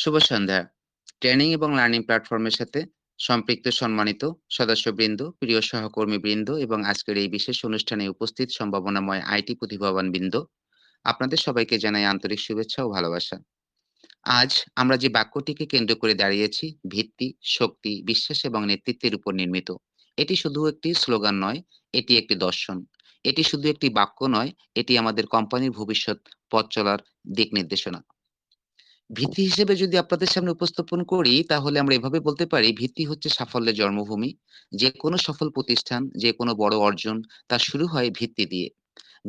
শুভ সন্ধ্যা। Training এবং learning প্ল্যাটফর্মের সাথে সম্পৃক্ত সম্মানিত সদস্যবৃন্দ, প্রিয় সহকর্মীবৃন্দ এবং আজকের এই বিশেষ অনুষ্ঠানে উপস্থিত সম্ভাবনাময় আইটি প্রতিভাবানবৃন্দ, আপনাদের সবাইকে জানাই আন্তরিক শুভেচ্ছা ও ভালোবাসা। আজ আমরা যে বাক্যটিকে কেন্দ্র করে দাঁড়িয়েছি, ভিত্তি, শক্তি, বিশ্বাস এবং নেতৃত্বের উপর নির্মিত। এটি শুধু একটি স্লোগান নয়, এটি একটি দর্শন। এটি শুধু একটি বাক্য নয়, এটি আমাদের কোম্পানির ভবিষ্যৎ পথ চলার দিক নির্দেশনা। ভিত্তি হিসেবে যদি আপনাদের সামনে উপস্থাপন করি, তাহলে আমরা এভাবে বলতে পারি, ভিত্তি হচ্ছে সাফল্যের জন্মভূমি। যে কোনো সফল প্রতিষ্ঠান, যে কোনো বড় অর্জন, তা শুরু হয় ভিত্তি দিয়ে।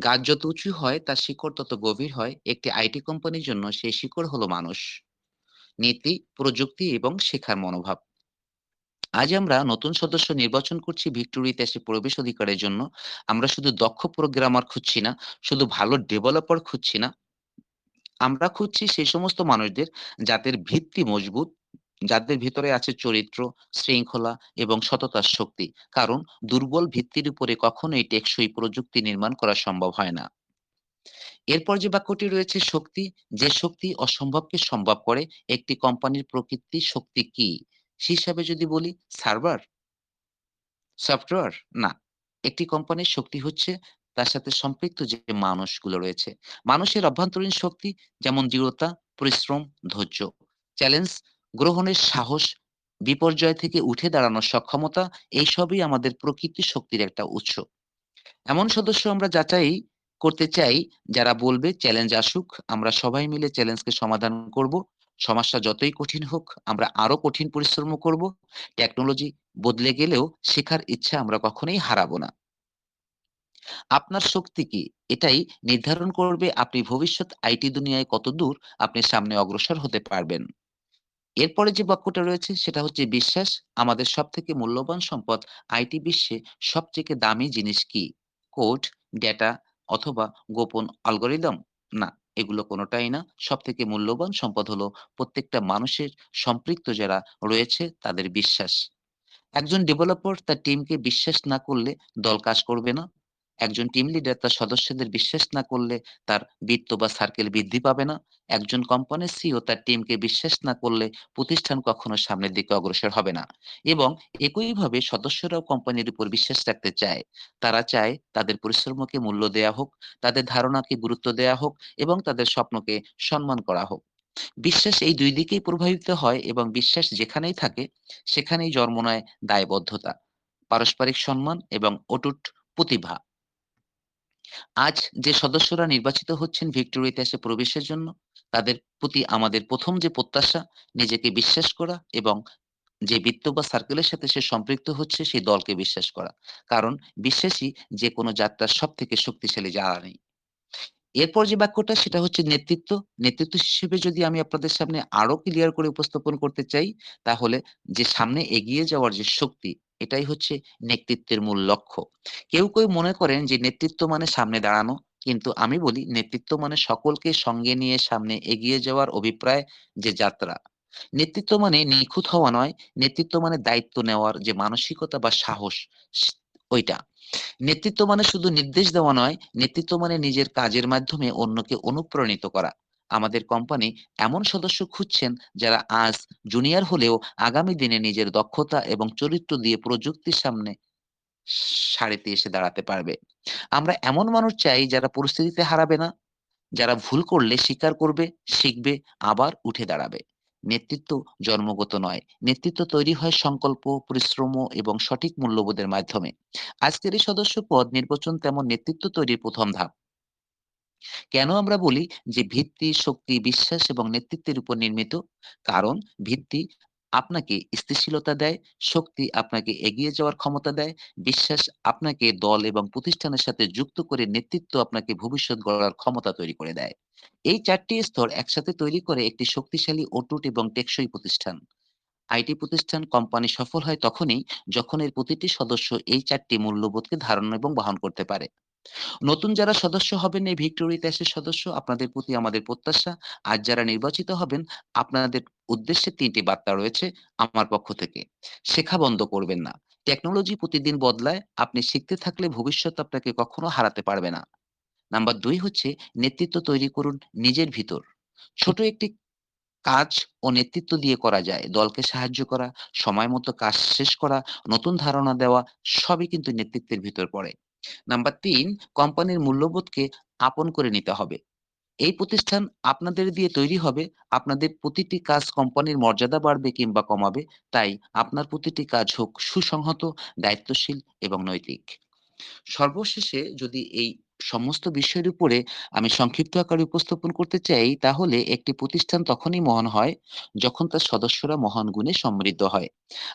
গাছ যত উঁচু হয়, তার শিকড় তত গভীর হয়। একটি আইটি কোম্পানির জন্য সেই শিকড় হলো মানুষ। নীতি, প্রযুক্তি এবং শেখার মনোভাব। আজ আমরা নতুন সদস্য নির্বাচন করছি ভিক্টোরি ইতিহাসে প্রবেশ অধিকারের জন্য। আমরা শুধু দক্ষ প্রোগ্রামার খুঁজছি না, শুধু ভালো ডেভেলপার খুঁজছি না। আমরা খুঁজছি সেই সমস্ত মানুষদের যাদের ভিত্তি মজবুত, যাদের ভিতরে আছে চরিত্র, শৃঙ্খলা এবং সততার শক্তি। কারণ দুর্বল ভিত্তির উপরে কখনোই টেকসই প্রযুক্তি নির্মাণ করা সম্ভব হয় না। এরপর যে বাক্যটি রয়েছে শক্তি, যে শক্তি অসম্ভবকে সম্ভব করে। একটি কোম্পানির প্রকৃতি শক্তি কি? হিসাবে যদি বলি সার্ভার? সফটওয়্যার? না। একটি কোম্পানির শক্তি হচ্ছে তার সাথে সম্পৃক্ত যে মানুষগুলো রয়েছে। মানুষের অভ্যন্তরীণ শক্তি যেমন দৃঢ়তা, পরিশ্রম, ধৈর্য, চ্যালেঞ্জ গ্রহণের সাহস, বিপর্যয় থেকে উঠে দাঁড়ানোর সক্ষমতা, এইসবই আমাদের প্রকৃতি শক্তির একটা উৎস। এমন সদস্য আমরা যাচাই করতে চাই যারা বলবে চ্যালেঞ্জ আসুক, আমরা সবাই মিলে চ্যালেঞ্জকে সমাধান করব। সমস্যা যতই কঠিন হোক, আমরা আরও কঠিন পরিশ্রমও করব। টেকনোলজি বদলে গেলেও শেখার ইচ্ছা আমরা কখনোই হারাবো না। আপনার শক্তি কি? এটাই নির্ধারণ করবে আপনি ভবিষ্যৎ আইটি দুনিয়ায় কতদূর আপনি সামনে অগ্রসর হতে পারবেন। এরপরে যে বাক্যটা রয়েছে সেটা হচ্ছে বিশ্বাস। আমাদের সবথেকে মূল্যবান সম্পদ আইটি বিশ্বে সবথেকে দামি জিনিস কি? কোড, ডেটা অথবা গোপন অ্যালগরিদম? না, এগুলো কোনোটাই না। সবথেকে মূল্যবান সম্পদ হলো প্রত্যেকটা মানুষের সম্পৃক্ত যারা রয়েছে তাদের বিশ্বাস। একজন ডেভেলপার তার টিমকে বিশ্বাস না করলে দল কাজ করবে না। একজন টিম লিডার তার সদস্যদের বিশ্বাস না করলে তার বৃত্ত বা সার্কেল বৃদ্ধি পাবে না। একজন কোম্পানির সিইও তার টিমকে বিশ্বাস না করলে প্রতিষ্ঠান কখনো সামনের দিকে অগ্রসর হবে না। এবং একইভাবে সদস্যরাও কোম্পানির উপর বিশ্বাস রাখতে চায়। তারা চায় তাদের পরিশ্রমকে মূল্য দেয়া হোক, তাদের ধারণাকে গুরুত্ব দেয়া হোক এবং তাদের স্বপ্নকে সম্মান করা হোক। বিশ্বাস এই দুই দিকেই প্রভাবিত হয় এবং বিশ্বাস যেখানেই থাকে সেখানেই জন্ম নেয় দায়বদ্ধতা, পারস্পরিক সম্মান এবং অটুট প্রতিভা। আজ যে সদস্যরা নির্বাচিত হচ্ছেন ভিক্টোরি ইতিহাসে প্রবেশের জন্য, তাদের প্রতি আমাদের প্রথম যে প্রত্যাশা নিজেকে বিশ্বাস করা এবং যে বৃত্ত বা সার্কেলের সাথে সে সম্পৃক্ত হচ্ছে সেই দলকে বিশ্বাস করা। কারণ বিশ্বাসই যেকোনো যাত্রার সব থেকে শক্তিশালী জ্বালানি। এরপর যে বাক্যটা সেটা হচ্ছে নেতৃত্ব। নেতৃত্ব হিসেবে যদি আমি আপনাদের সামনে আরও ক্লিয়ার করে উপস্থাপন করতে চাই, তাহলে যে সামনে এগিয়ে যাওয়ার যে শক্তি, এটাই হচ্ছে নেতৃত্বের মূল লক্ষ্য। কেউ, কেউ মনে করেন যে নেতৃত্ব মানে সামনে দাঁড়ানো। কিন্তু আমি বলি নেতৃত্ব মানে সকলকে সঙ্গে নিয়ে সামনে এগিয়ে যাওয়ার অভিপ্রায় যে যাত্রা। নেতৃত্ব মানে নিখুঁত হওয়া নয়, নেতৃত্ব মানে দায়িত্ব নেওয়ার যে মানসিকতা বা সাহস ওইটা। নেতৃত্ব মানে শুধু নির্দেশ দেওয়া নয়, নেতৃত্ব মানে নিজের কাজের মাধ্যমে অন্যকে অনুপ্রাণিত করা। আমাদের কোম্পানি এমন সদস্য খুঁজছেন যারা আজ জুনিয়র হলেও আগামী দিনে নিজের দক্ষতা এবং চরিত্র দিয়ে প্রযুক্তির সামনে সারিতে এসে দাঁড়াতে পারবে। আমরা এমন মানুষ চাই যারা পরিস্থিতিতে হারাবে না, যারা ভুল করলে স্বীকার করবে, শিখবে, আবার উঠে দাঁড়াবে। নেতৃত্ব জন্মগত নয়। নেতৃত্ব তৈরি হয় সংকল্প, পরিশ্রম এবং সঠিক মূল্যবোধের মাধ্যমে। আজকের এই সদস্য পদ নির্বাচন তেমন নেতৃত্ব তৈরির প্রথম ধাপ। কেন আমরা বলি যে ভিত্তি, শক্তি, বিশ্বাস এবং নেতৃত্বের উপর নির্মিত? কারণ ভিত্তি আপনাকে স্থিতিশীলতা দেয়, শক্তি আপনাকে এগিয়ে যাওয়ার ক্ষমতা দেয়, বিশ্বাস আপনাকে দল এবং প্রতিষ্ঠানের সাথে যুক্ত করে নেতৃত্ব আপনাকে ভবিষ্যৎ গড়ার ক্ষমতা তৈরি করে দেয়। এই চারটি স্তর একসাথে তৈরি করে একটি শক্তিশালী, অটুট এবং টেকসই প্রতিষ্ঠান। আইটি প্রতিষ্ঠান কোম্পানি সফল হয় তখনই যখন এর প্রতিটি সদস্য এই ৪ টি মূল্যবোধকে ধারণ এবং বহন করতে পারে। নতুন যারা সদস্য হবেন এই ভিক্টোরি ইতিহাসের সদস্য আপনাদের প্রতি আমাদের প্রত্যাশা। আর যারা নির্বাচিত হবেন আপনাদের উদ্দেশ্যে তিনটি বার্তা রয়েছে আমার পক্ষ থেকে। শেখা বন্ধ করবেন না। টেকনোলজি প্রতিদিন বদলায়। আপনি শিখতে থাকলে ভবিষ্যৎ আপনাকে কখনো হারাতে পারবে না। নাম্বার দুই হচ্ছে নেতৃত্ব তৈরি করুন নিজের ভিতর। ছোট একটি কাজ ও নেতৃত্ব দিয়ে করা যায়। দলকে সাহায্য করা, সময় মতো কাজ শেষ করা, নতুন ধারণা দেওয়া সবই কিন্তু নেতৃত্বের ভিতর পড়ে। নাম্বার তিন কোম্পানির মূল্যবোধকে আপন করে নিতে হবে। এই প্রতিষ্ঠান আপনাদের দিয়ে তৈরি হবে, আপনাদের প্রতিটি কাজ কোম্পানির মর্যাদা বাড়বে কিংবা কমাবে। তাই আপনার প্রতিটি কাজ হোক সুসংহত, দায়িত্বশীল এবং নৈতিক। সর্বশেষে যদি এই সমস্ত বিষয়ের উপরে আমি সংক্ষিপ্ত আকারে উপস্থাপন করতে চাই, তাহলে একটি প্রতিষ্ঠান তখনই মহান হয়, যখন তার সদস্যরা মহান গুণে সমৃদ্ধ হয়।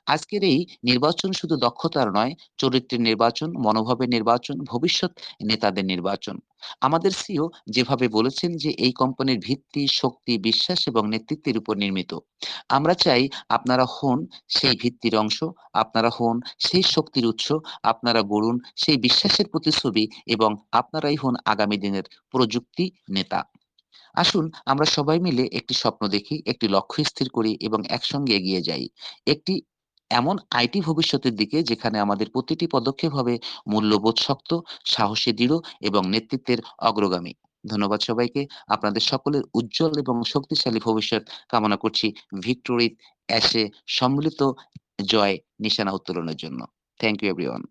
আজকের এই নির্বাচন শুধু দক্ষতার নয়, চরিত্রের নির্বাচন, মনোভাবের নির্বাচন, ভবিষ্যৎ নেতাদের নির্বাচন। আমাদের সিইও যেভাবে বলেছেন যে এই কোম্পানির ভিত্তি, শক্তি, বিশ্বাস এবং নেতৃত্বের উপর নির্মিত। আমরা চাই আপনারা হন সেই ভিত্তির অংশ, আপনারা হন সেই শক্তির উৎস, আপনারা গড়ুন সেই বিশ্বাসের প্রতিচ্ছবি এবং আপনারাই হন আগামী দিনের প্রযুক্তি নেতা। আসুন আমরা সবাই মিলে একটি স্বপ্ন দেখি, একটি লক্ষ্য স্থির করি এবং একসঙ্গে এগিয়ে যাই। একটি এমন আইটি ভবিষ্যতের দিকে যেখানে আমাদের প্রতিটি পদক্ষেপ হবে মূল্যবোধ শক্ত, সাহসে দৃঢ় এবং নেতৃত্বের অগ্রগামী। ধন্যবাদ সবাইকে। আপনাদের সকলের উজ্জ্বল এবং শক্তিশালী ভবিষ্যৎ কামনা করছি ভিক্টোরি অ্যাশে সম্মিলিত জয় নিশানা উত্তোলনের জন্য। Thank you everyone.